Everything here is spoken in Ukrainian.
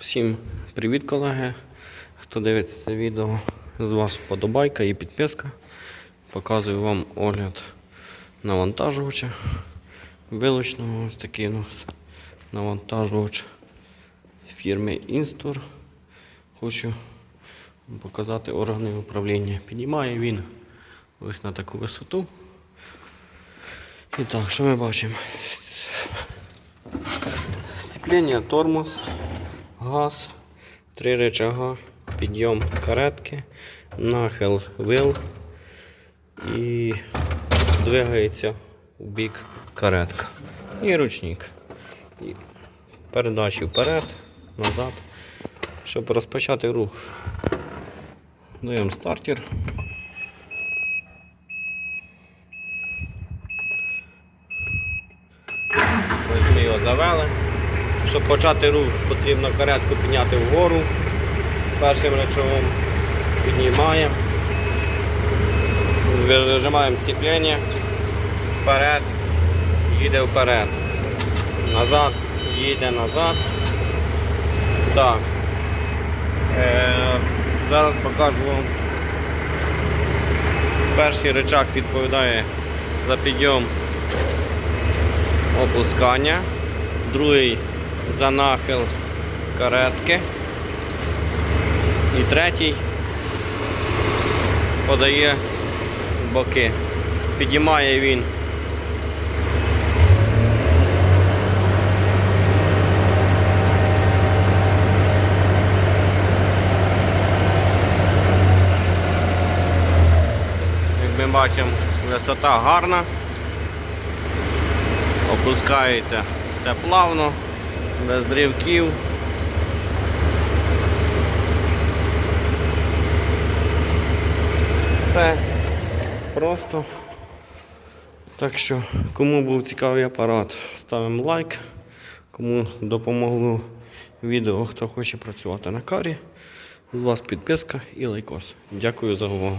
Всім привіт, колеги. Хто дивиться це відео, з вас вподобайка і підписка. Показую вам огляд навантажувача. Вилучного ось такий у нас навантажувач фірми Instor. Хочу показати органи управління. Піднімає він ось на таку висоту. І так, що ми бачимо? Сцеплення, тормоз, газ, три рычага, підйом каретки, нахил вил і двигається у бік каретка. І ручник. І передачі вперед, назад. Щоб розпочати рух. Даємо стартер. Ми його завели. Щоб почати рух, потрібно каретку підняти вгору. Першим речовим піднімаємо. Вижимаємо сцеплення. Вперед, їде вперед. Назад, їде назад. Так. Е, зараз покажу вам. Перший рычаг відповідає за підйом опускання, другий за нахил каретки. І третій подає боки. Підіймає він. Бачимо, висота гарна. Опускається все плавно, без дрівків. Все просто. Так що, кому був цікавий апарат, ставимо лайк. Кому допомогло відео, хто хоче працювати на карі, з вас підписка і лайкос. Дякую за увагу.